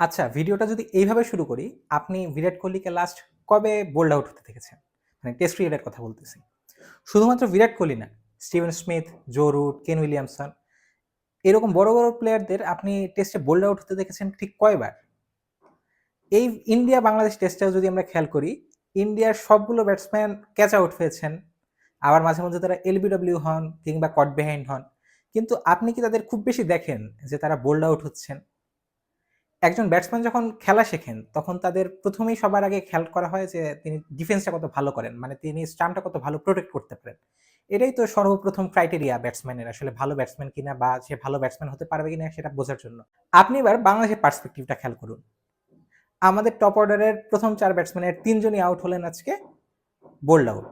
আচ্ছা ভিডিওটা যদি এইভাবে শুরু করি, আপনি বিরাট কোহলিকে লাস্ট কবে বোল্ড আউট হতে দেখেছেন? মানে টেস্ট ক্রিকেটের কথা বলতেছি। শুধুমাত্র বিরাট কোহলি না, Steven Smith, Joe Root, Kane Williamson এরকম বড়, বড় প্লেয়ারদের আপনি টেস্টে বোল্ড আউট হতে দেখেছেন ঠিক কয়বার? এই ইন্ডিয়া বাংলাদেশ টেস্টটাও যদি আমরা খেয়াল করি, ইন্ডিয়ার সবগুলো ব্যাটসম্যান ক্যাচ আউট হয়েছেন। আবার মাঝে মধ্যে তারা এলবিডব্লিউ হন কিংবা কট বিহাইন্ড হন। কিন্তু আপনি কি তাদের খুব বেশি দেখেন যে তারা বোল্ড আউট হচ্ছেন? একজন ব্যাটসম্যান যখন খেলা শেখেন, তখন তাদের প্রথমেই সবার আগে খেয়াল করা হয় যে তিনি ডিফেন্সটা কত ভালো করেন। মানে তিনি স্টাম্পটা কত ভালো প্রোটেক্ট করতে পারেন। এটাই তো সর্বপ্রথম ক্রাইটেরিয়া ব্যাটসম্যানের আসলে ভালো ব্যাটসম্যান কিনা বা সে ভালো ব্যাটসম্যান হতে পারবে কিনা সেটা বোঝার জন্য। আপনি এবার বাংলাদেশের পার্সপেক্টিভটা খেয়াল করুন। আমাদের টপ অর্ডারের ১ম ৪ ব্যাটসম্যানের তিনজনই আউট হলেন আজকে বোল্ড আউট।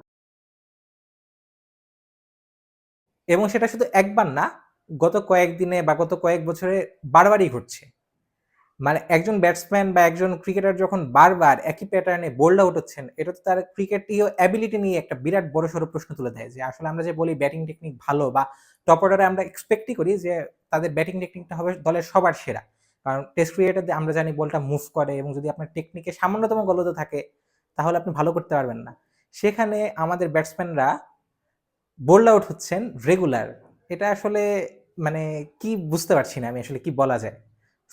এবং সেটা শুধু একবার না, গত কয়েকদিনে বা গত কয়েক বছরে বারবারই ঘটছে। মানে একজন ব্যাটসম্যান বা একজন ক্রিকেটার যখন বারবার একই প্যাটার্নে বোল্ড আউট হচ্ছেন, এটা তো তার ক্রিকেটীয় অ্যাবিলিটি নিয়ে একটা বিরাট বড়সড় প্রশ্ন তুলে দেয় যে আসলে আমরা যে বলি ব্যাটিং টেকনিক ভালো বা টপ অর্ডারে আমরা এক্সপেক্টই করি যে তাদের ব্যাটিং টেকনিকটা হবে দলের সবার সেরা। কারণ টেস্ট ক্রিকেটে আমরা জানি বলটা মুভ করে এবং যদি আপনার টেকনিকে সামান্যতম গলদ থাকে, তাহলে আপনি ভালো করতে পারবেন না। সেখানে আমাদের ব্যাটসম্যানরা বোল্ড আউট হচ্ছেন রেগুলার। এটা আসলে মানে কি বুঝতে পারছি না আমি আসলে কি বলা যায়।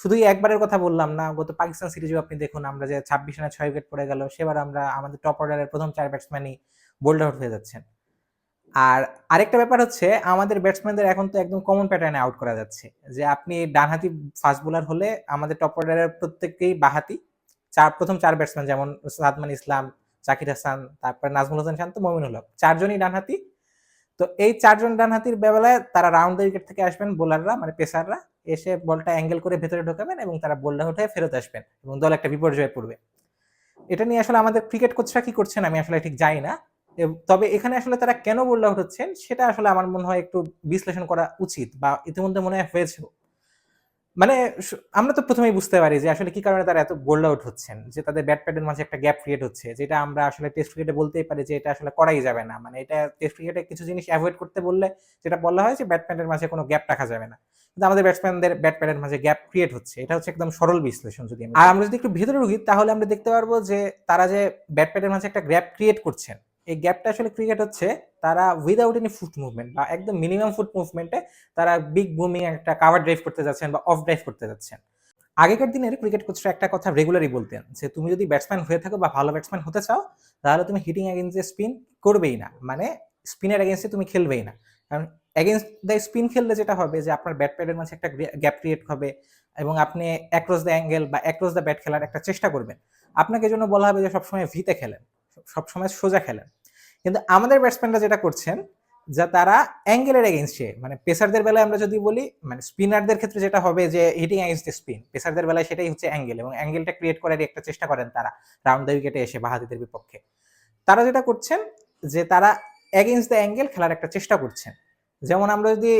শুধু একবারের কথা বললাম না, গত পাকিস্তান সিরিজেও আপনি দেখুন আমরা যে ২৬ রানে ছয় উইকেট পড়ে গেল, সেবার আমরা আমাদের টপ অর্ডারের ১ম ৪ ব্যাটসম্যানই বোল্ড আউট হয়ে যাচ্ছেন। আর আরেকটা ব্যাপার হচ্ছে আমাদের ব্যাটসম্যানদের এখন তো একদম কমন প্যাটার্নে আউট করা যাচ্ছে। যে আপনি ডানহাতি ফাস্ট বোলার হলে আমাদের টপ অর্ডারের প্রত্যেককেই বাঁহাতি। চার ১ম ৪ ব্যাটসম্যান যেমন সাদমান ইসলাম, জাকির হাসান, তারপরে নাজমুল হোসেন শান্ত, মমিনুল হক। ৪ জনই ডানহাতি। তো এই ৪ জন ডানহাতির বেবেলায় তারা রাউন্ড উইকেট থেকে আসবেন বোলাররা মানে পেসাররা। এসে বলটা অ্যাঙ্গেল করে ভেতরে ঢোকাবেন এবং তারা বলটা উঠে ফেরত আসবেন এবং দল একটা বিপর্যয়ে পড়বে। এটা নিয়ে আসলে আমাদের ক্রিকেট কোচরা কি করছেন আমি আসলে ঠিক জানি না। তবে এখানে আসলে তারা কেন বোল্ড আউট হচ্ছেন সেটা আসলে আমার মনে হয় একটু বিশ্লেষণ করা উচিত বা ইতিমধ্যে মনে হয় হয়েছেও। মানে আমরা তো প্রথমেই বুঝতে পারি যে আসলে কি কারণে তারা এত বোল্ড আউট হচ্ছেন। যে তাদের ব্যাট প্যাডের মাঝে একটা গ্যাপ ক্রিয়েট হচ্ছে। যেটা আমরা আসলে টেস্ট ক্রিকেটে বলতেই পারি যে এটা আসলে করাই যাবে না। মানে এটা টেস্ট ক্রিকেটে কিছু জিনিস অ্যাভয়েড করতে বললে যেটা বলা হয় যে ব্যাট প্যাডের মাঝে কোনো গ্যাপ রাখা যাবে না। কিন্তু আমাদের ব্যাটসম্যানদের ব্যাট প্যাডের মাঝে গ্যাপ ক্রিয়েট হচ্ছে। এটা হচ্ছে একদম সরল বিশ্লেষণ যদি আর আমরা যদি একটু ভেতরে ঢুকি তাহলে আমরা দেখতে পারব যে তারা যে ব্যাট প্যাডের মাঝে একটা গ্যাপ ক্রিয়েট করছেন। এই গ্যাপটা আসলে ক্রিকেট হচ্ছে, তারা উইদাউট এনি ফুট মুভমেন্ট বা একদম মিনিমাম ফুট মুভমেন্টে তারা বিগ বুমিং একটা কাভার ড্রাইভ করতে যাচ্ছেন বা অফ ড্রাইভ করতে যাচ্ছেন। আগেকার দিনের ক্রিকেট কোচরা একটা কথা রেগুলারই বলতেন যে, তুমি যদি ব্যাটসম্যান হয়ে থাকো বা ভালো ব্যাটসম্যান হতে চাও, তাহলে তুমি হিটিং এগেইনস্ট স্পিন করবেই না। মানে স্পিনের এগেইনস্টে তুমি খেলবেই না। কারণ এগেইনস্ট দ্য স্পিন খেললে যেটা হবে যে, আপনার ব্যাট প্যাডের মাঝে একটা গ্যাপ ক্রিয়েট হবে এবং আপনি অ্যাক্রস দ্য অ্যাঙ্গেল বা অ্যাক্রস দ্য ব্যাট খেলার একটা চেষ্টা করবেন। আপনাকে জন্য বলা হবে যে, সবসময় ভিতে খেলেন। সবসময় সোজা খেলেন। কিন্তু আমাদের ব্যাটসম্যানরা যেটা করছেন যে তারা অ্যাঙ্গেলের এগেইনস্টে মানে পেসারদের বেলায় আমরা যদি বলি মানে স্পিনারদের ক্ষেত্রে যেটা হবে যে হিটিং এগেইনস্ট দ্য স্পিন। পেসারদের বেলায় সেটাই হচ্ছে অ্যাঙ্গেল এবং অ্যাঙ্গেলটা ক্রিয়েট করারই একটা চেষ্টা করেন তারা রাউন্ড দ্য উইকেটে এসে বাহাদিদের বিপক্ষে। তারা যেটা করছেন যে তারা এগেইনস্ট দ্য অ্যাঙ্গেল খেলার একটা চেষ্টা করছেন। যেমন আমরা যদি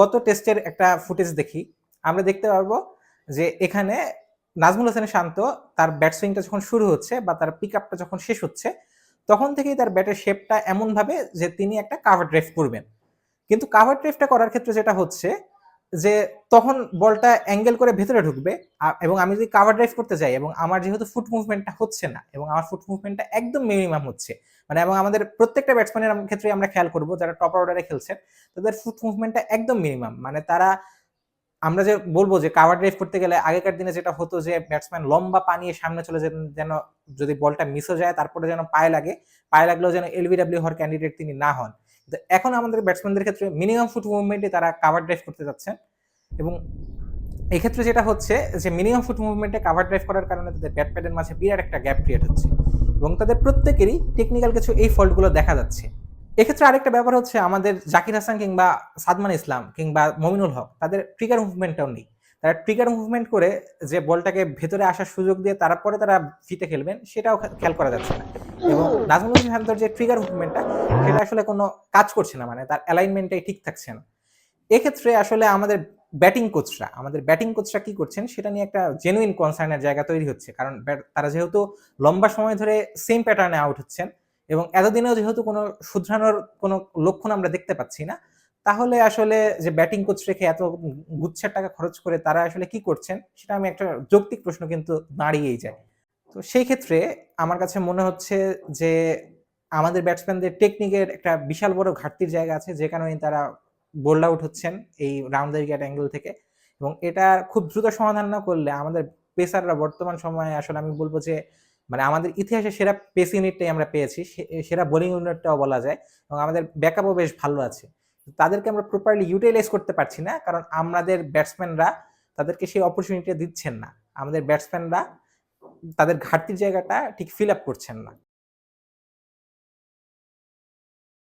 গত টেস্টের একটা ফুটেজ দেখি, আমরা দেখতে পারব যে এখানে নাজমুল হোসেন শান্ত তার ব্যাট সুইংটা যখন শুরু হচ্ছে বা তার পিক আপটা যখন শেষ হচ্ছে, তখন থেকেই তার ব্যাটের শেপটা এমনভাবে যে তিনি একটা কাভার ড্রাইভ করবেন। কিন্তু কাভার ড্রাইভটা করার ক্ষেত্রে যেটা হচ্ছে যে তখন বলটা অ্যাঙ্গেল করে ভেতরে ঢুকবে এবং আমি যদি কাভার ড্রাইভ করতে যাই এবং আমার যেহেতু ফুট মুভমেন্টটা হচ্ছে না এবং আমার ফুট মুভমেন্টটা একদম মিনিমাম হচ্ছে। মানে এবং আমাদের প্রত্যেকটা ব্যাটসম্যানের ক্ষেত্রে আমরা খেয়াল করব যারা টপ অর্ডারে খেলছেন, তাদের ফুট মুভমেন্টটা একদম মিনিমাম। মানে তারা আমরা যে বলব যে কাভার ড্রাইভ করতে গেলে আগেকার দিনে যেটা হতো যে ব্যাটসম্যান লম্বা পা নিয়ে সামনে চলে যেতেন, যেন যদি বলটা মিসও যায়, তারপরে যেন পায়ে লাগে। পায়ে লাগলেও যেন এলবিডব্লিউ হওয়ার ক্যান্ডিডেট তিনি না হন। কিন্তু এখন আমাদের ব্যাটসম্যানদের ক্ষেত্রে মিনিমাম ফুট মুভমেন্টে তারা কাভার ড্রাইভ করতে যাচ্ছেন এবং এক্ষেত্রে যেটা হচ্ছে যে মিনিমাম ফুট মুভমেন্টে কাভার ড্রাইভ করার কারণে তাদের ব্যাট প্যাডের মাঝে বিরাট একটা গ্যাপ ক্রিয়েট হচ্ছে এবং তাদের প্রত্যেকেরই টেকনিক্যাল কিছু এই ফল্টগুলো দেখা যাচ্ছে। এক্ষেত্রে আরেকটা ব্যাপার হচ্ছে আমাদের জাকির হাসান কিংবা সাদমান ইসলাম কিংবা মমিনুল হক তাদের ট্রিগার মুভমেন্টটাও নেই। তারা ট্রিগার মুভমেন্ট করে যে বলটাকে ভেতরে আসার সুযোগ দিয়ে তারপরে তারা ফিতে খেলবেন সেটাও খেয়াল করা যাচ্ছে না। এবং নাজমুল শান্তর যে ট্রিগার মুভমেন্টটা সেটা আসলে কোনো কাজ করছে না মানে তার অ্যালাইনমেন্টটাই ঠিক থাকছে না। এক্ষেত্রে আসলে আমাদের ব্যাটিং কোচরা, আমাদের ব্যাটিং কোচরা কি করছেন সেটা নিয়ে একটা জেনুইন কনসার্নের জায়গা তৈরি হচ্ছে। কারণ তারা যেহেতু লম্বা সময় ধরে সেম প্যাটার্নে আউট হচ্ছেন এবং এতদিনেও যেহেতু কোনো শুধরানোর কোনো লক্ষণ আমরা দেখতে পাচ্ছি না। তাহলে আসলে যে ব্যাটিং কোচ রেখে এত গুচ্ছের টাকা খরচ করে তারা আসলে কি করছেন, সেটা আমি একটা যৌক্তিক প্রশ্ন কিন্তু দাঁড়িয়েই যায় তো সেই ক্ষেত্রে আমার কাছে মনে হচ্ছে যে আমাদের ব্যাটসম্যানদের টেকনিকের একটা বিশাল বড় ঘাটতির জায়গা আছে, যে কারণে তারা বোল্ড আউট হচ্ছেন এই রাউন্ড দ্য উইকেট অ্যাঙ্গেল থেকে এবং এটা খুব দ্রুত সমাধান না করলে আমাদের পেসাররা বর্তমান সময়ে আসলে আমি বলব যে মানে আমাদের ইতিহাসে সেরা পেস ইউনিটটাই আমরা পেয়েছি সেরা বোলিং ইউনিটটাও বলা যায় এবং আমাদের ব্যাকআপও বেশ ভালো আছে। তাদেরকে আমরা প্রপারলি ইউটিলাইজ করতে পারছি না, কারণ আমাদের ব্যাটসম্যানরা তাদেরকে সেই অপরচুনিটি দিচ্ছেন না। আমাদের ব্যাটসম্যানরা তাদের ঘাটতির জায়গাটা ঠিক ফিল আপ করছেন না।